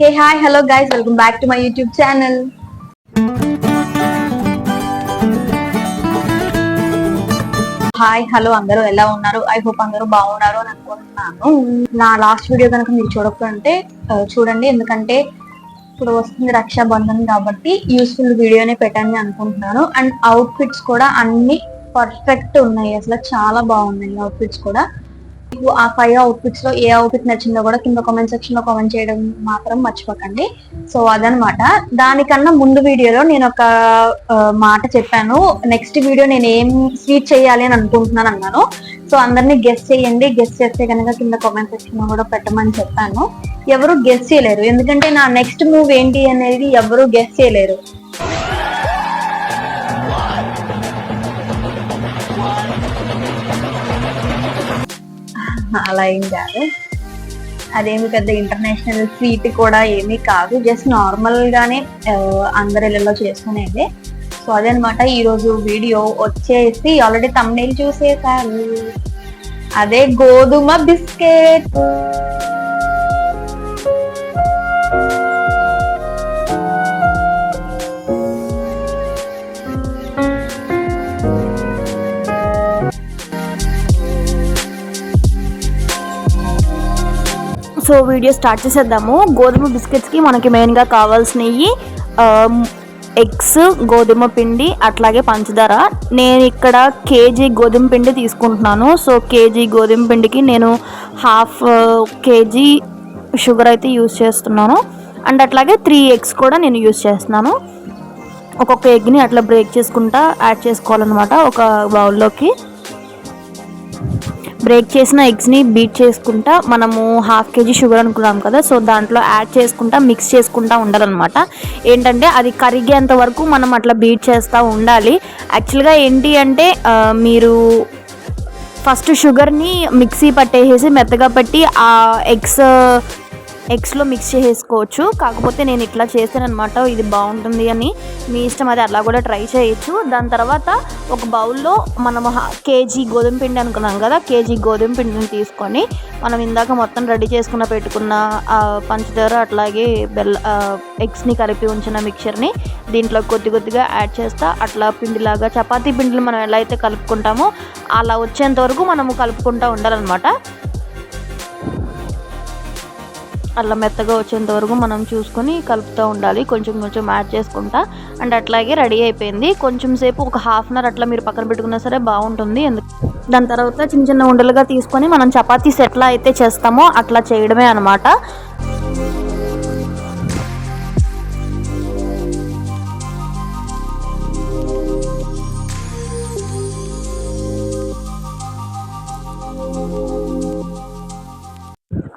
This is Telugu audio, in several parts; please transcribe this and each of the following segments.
Hey hi hello guys welcome back to my YouTube channel hi hello అందరూ ఎలా ఉన్నారు? ఐ హోప్ అందరూ బాగున్నారు అని అనుకుంటున్నాను. నా లాస్ట్ వీడియో కనుక మీరు చూడకుంటే చూడండి. ఎందుకంటే ఇప్పుడు వస్తుంది రక్షాబంధన్ కాబట్టి యూస్ఫుల్ వీడియోనే పెట్టాలని అనుకుంటున్నాను. అండ్ అవుట్ ఫిట్స్ కూడా అన్ని పర్ఫెక్ట్ ఉన్నాయి. అసలు చాలా బాగున్నాయి అవుట్ ఫిట్స్ కూడా. మీకు ఆ ఫైవ్ అవుట్ఫిట్స్లో ఏ అవుట్ఫిట్ నచ్చిందో కూడా కింద కామెంట్ సెక్షన్లో కామెంట్ చేయడం మాత్రం మర్చిపోకండి. సో అదనమాట దానికన్నా ముందు వీడియోలో నేను ఒక మాట చెప్పాను. నెక్స్ట్ వీడియో నేను ఏం స్వీట్ చేయాలి అని అనుకుంటున్నాను అన్నాను. సో అందరినీ గెస్ట్ చేయండి. గెస్ట్ చేస్తే కనుక కింద కామెంట్ సెక్షన్లో కూడా పెట్టమని చెప్పాను. ఎవరు గెస్ట్ చేయలేరు. ఎందుకంటే నా నెక్స్ట్ మూవ్ ఏంటి అనేది ఎవరు గెస్ట్ చేయలేరు. అలా ఏం కాదు. అదేమి పెద్ద ఇంటర్నేషనల్ స్వీట్ కూడా ఏమీ కాదు. జస్ట్ నార్మల్గానే అందరి ఇళ్ళలో చేసుకునేది. సో అదనమాట ఈరోజు వీడియో వచ్చేసి ఆల్రెడీ తమ్నేల్ చూసేసారు అదే గోధుమ బిస్కెట్. సో వీడియో స్టార్ట్ చేసేద్దాము. గోధుమ బిస్కెట్స్కి మనకి మెయిన్గా కావాల్సినవి ఎగ్స్ గోధుమ పిండి అట్లాగే పంచదార. నేను ఇక్కడ కేజీ గోధుమ పిండి తీసుకుంటున్నాను. సో కేజీ గోధుమ పిండికి నేను హాఫ్ కేజీ షుగర్ అయితే యూస్ చేస్తున్నాను. అండ్ అట్లాగే త్రీ ఎగ్స్ కూడా నేను యూస్ చేస్తున్నాను. ఒక్కొక్క ఎగ్ని అట్లా బ్రేక్ చేసుకుంటా యాడ్ చేసుకోవాలన్నమాట ఒక బౌల్లోకి. బ్రేక్ చేసిన ఎగ్స్ని బీట్ చేసుకుంటా మనము హాఫ్ కేజీ షుగర్ అనుకున్నాం కదా సో దాంట్లో యాడ్ చేసుకుంటా మిక్స్ చేసుకుంటా ఉండాలన్నమాట. ఏంటంటే అది కరిగేంత వరకు మనం అట్లా బీట్ చేస్తూ ఉండాలి. యాక్చువల్గా ఏంటి అంటే మీరు ఫస్ట్ షుగర్ని మిక్సీ పట్టేసేసి మెత్తగా పట్టి ఆ ఎగ్స్ ఎగ్స్లో మిక్స్ చేసుకోవచ్చు. కాకపోతే నేను ఇట్లా చేస్తానమాట ఇది బాగుంటుంది అని మీ ఇష్టం అది అలా కూడా ట్రై చేయొచ్చు. దాని తర్వాత ఒక బౌల్లో మనం కేజీ గోధుమ పిండి అనుకున్నాం కదా కేజీ గోధుమ పిండిని తీసుకొని మనం ఇందాక మొత్తం రెడీ చేసుకున్న పెట్టుకున్న పంచదార అట్లాగే బెల్ల ఎగ్స్ని కలిపి ఉంచిన మిక్చర్ని దీంట్లో కొద్ది కొద్దిగా యాడ్ చేస్తా. అట్లా పిండిలాగా చపాతీ పిండిలు మనం ఎలా అయితే కలుపుకుంటామో అలా వచ్చేంత వరకు మనము కలుపుకుంటూ ఉండాలన్నమాట. అట్లా మెత్తగా వచ్చేంత వరకు మనం చూసుకొని కలుపుతూ ఉండాలి. కొంచెం కొంచెం యాడ్ చేసుకుంటా. అండ్ అట్లాగే రెడీ అయిపోయింది. కొంచెం సేపు ఒక హాఫ్ అన్ అవర్ అట్లా మీరు పక్కన పెట్టుకున్నా సరే బాగుంటుంది. ఎందుకు దాని తర్వాత చిన్న చిన్న ఉండలుగా తీసుకొని మనం చపాతీస్ ఎట్లా అయితే చేస్తామో అట్లా చేయడమే అనమాట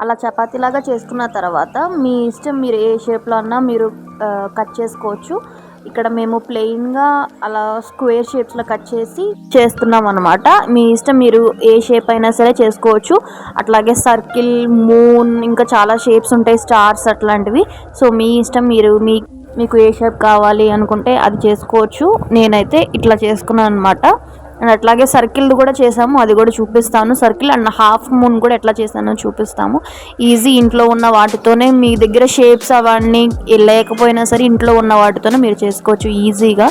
అలా చపాతీలాగా చేసుకున్న తర్వాత మీ ఇష్టం మీరు ఏ షేప్లో అన్నా మీరు కట్ చేసుకోవచ్చు. ఇక్కడ మేము ప్లెయిన్గా అలా స్క్వేర్ షేప్స్లో కట్ చేసి చేస్తున్నాం అనమాట మీ ఇష్టం మీరు ఏ షేప్ అయినా సరే చేసుకోవచ్చు. అట్లాగే సర్కిల్ మూన్ ఇంకా చాలా షేప్స్ ఉంటాయి స్టార్స్ అట్లాంటివి. సో మీ ఇష్టం మీరు మీ మీకు ఏ షేప్ కావాలి అనుకుంటే అది చేసుకోవచ్చు. నేనైతే ఇట్లా చేసుకున్నాను అనమాట అండ్ అట్లాగే సర్కిల్ కూడా చేసాము అది కూడా చూపిస్తాను. సర్కిల్ అండ్ హాఫ్ మూన్ కూడా ఎట్లా చేశానో చూపిస్తాము. ఈజీ ఇంట్లో ఉన్న వాటితోనే మీ దగ్గర షేప్స్ అవన్నీ లేకపోయినా సరే ఇంట్లో ఉన్న వాటితోనే మీరు చేసుకోవచ్చు ఈజీగా.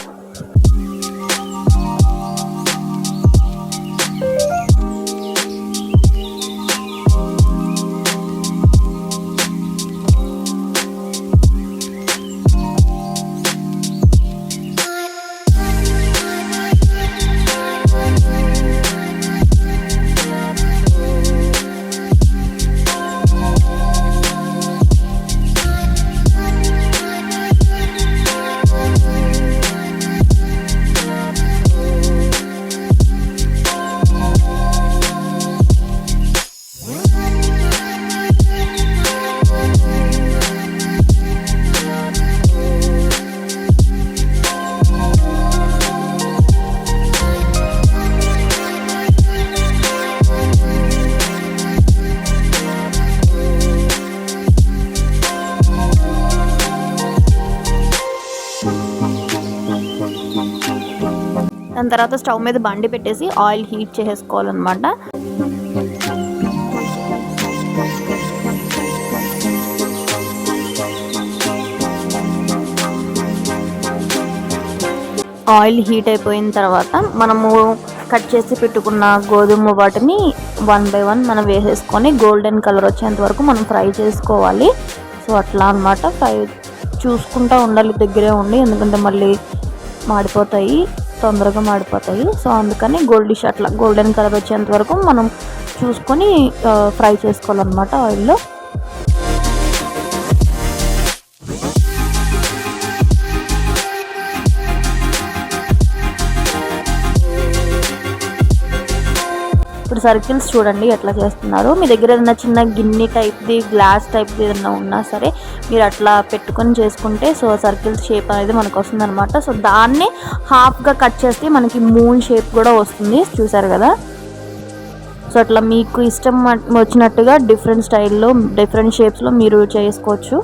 తర్వాత స్టవ్ మీద బండి పెట్టేసి ఆయిల్ హీట్ చేసుకోవాలన్నమాట ఆయిల్ హీట్ అయిపోయిన తర్వాత మనము కట్ చేసి పెట్టుకున్న గోధుమ వాటిని వన్ బై వన్ మనం వేసేసుకొని గోల్డెన్ కలర్ వచ్చేంత వరకు మనం ఫ్రై చేసుకోవాలి. సో అట్లా అనమాట ఫ్రై చూసుకుంటూ ఉండాలి దగ్గరే ఉండి. ఎందుకంటే మళ్ళీ మాడిపోతాయి. తొందరగా మాడిపోతాయి. సో అందుకని గోల్డిష్ అట్లా గోల్డెన్ కలర్ వచ్చేంత వరకు మనం చూసుకొని ఫ్రై చేసుకోవాలన్నమాట ఆయిల్లో సర్కిల్స్ చూడండి ఎట్లా చేస్తున్నారు. మీ దగ్గర ఏదైనా చిన్న గిన్నె టైప్ది గ్లాస్ టైప్ది ఏదైనా ఉన్నా సరే మీరు అట్లా పెట్టుకొని చేసుకుంటే సో సర్కిల్స్ షేప్ అనేది మనకు వస్తుంది అనమాట సో దాన్ని హాఫ్గా కట్ చేస్తే మనకి మూన్ షేప్ కూడా వస్తుంది. చూసారు కదా? సో అట్లా మీకు ఇష్టం వచ్చినట్టుగా డిఫరెంట్ స్టైల్లో డిఫరెంట్ షేప్స్లో మీరు చేసుకోవచ్చు.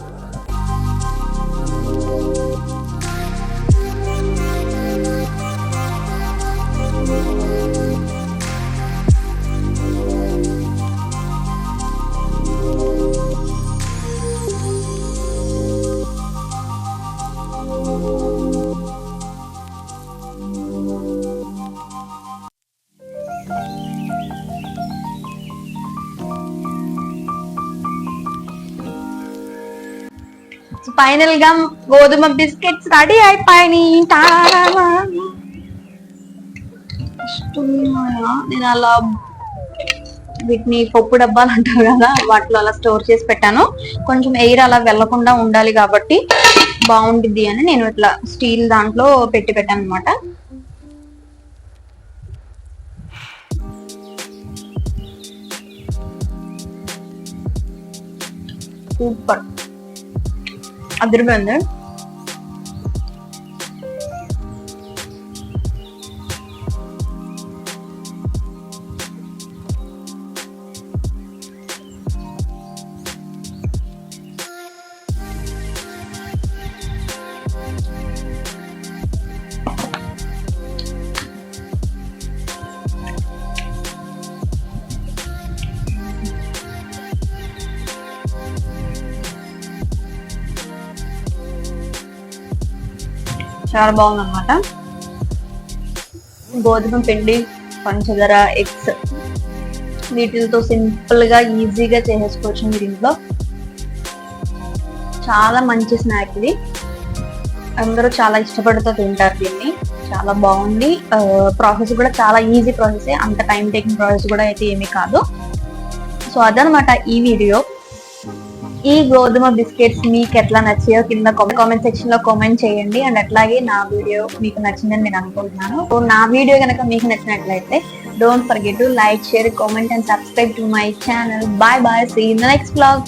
ఫైనల్గా గోధుమ బిస్కెట్స్ రెడీ అయిపోయినాయి నేను అలా వీటిని పప్పు డబ్బాలు అంటారు కదా వాటిలో అలా స్టోర్ చేసి పెట్టాను. కొంచెం ఎయిర్ అలా వెళ్ళకుండా ఉండాలి కాబట్టి బాగుంటుంది అని నేను ఇట్లా స్టీల్ దాంట్లో పెట్టి పెట్టాను అనమాట సూపర్ Adırı Böndürüm. చాలా బాగుంది అనమాట గోధుమ పిండి పంచదార ఎగ్స్ వీటితో సింపుల్గా ఈజీగా చేసేసుకోవచ్చు మీరు ఇంట్లో. చాలా మంచి స్నాక్ ఇది. అందరూ చాలా ఇష్టపడుతూ తింటారు దీన్ని. చాలా బాగుంది. ప్రాసెస్ కూడా చాలా ఈజీ ప్రాసెస్. అంత టైం టేకింగ్ ప్రాసెస్ కూడా అయితే ఏమీ కాదు. సో అదనమాట ఈ వీడియో. ఈ గోధుమ బిస్కెట్స్ మీకు ఎట్లా నచ్చాయో కింద కామెంట్ సెక్షన్లో కామెంట్ చేయండి. అండ్ అట్లాగే నా వీడియో మీకు నచ్చిందని నేను అనుకుంటున్నాను. సో నా వీడియో కనుక మీకు నచ్చినట్లయితే don't forget to like share comment and subscribe to my channel bye bye see in the next blog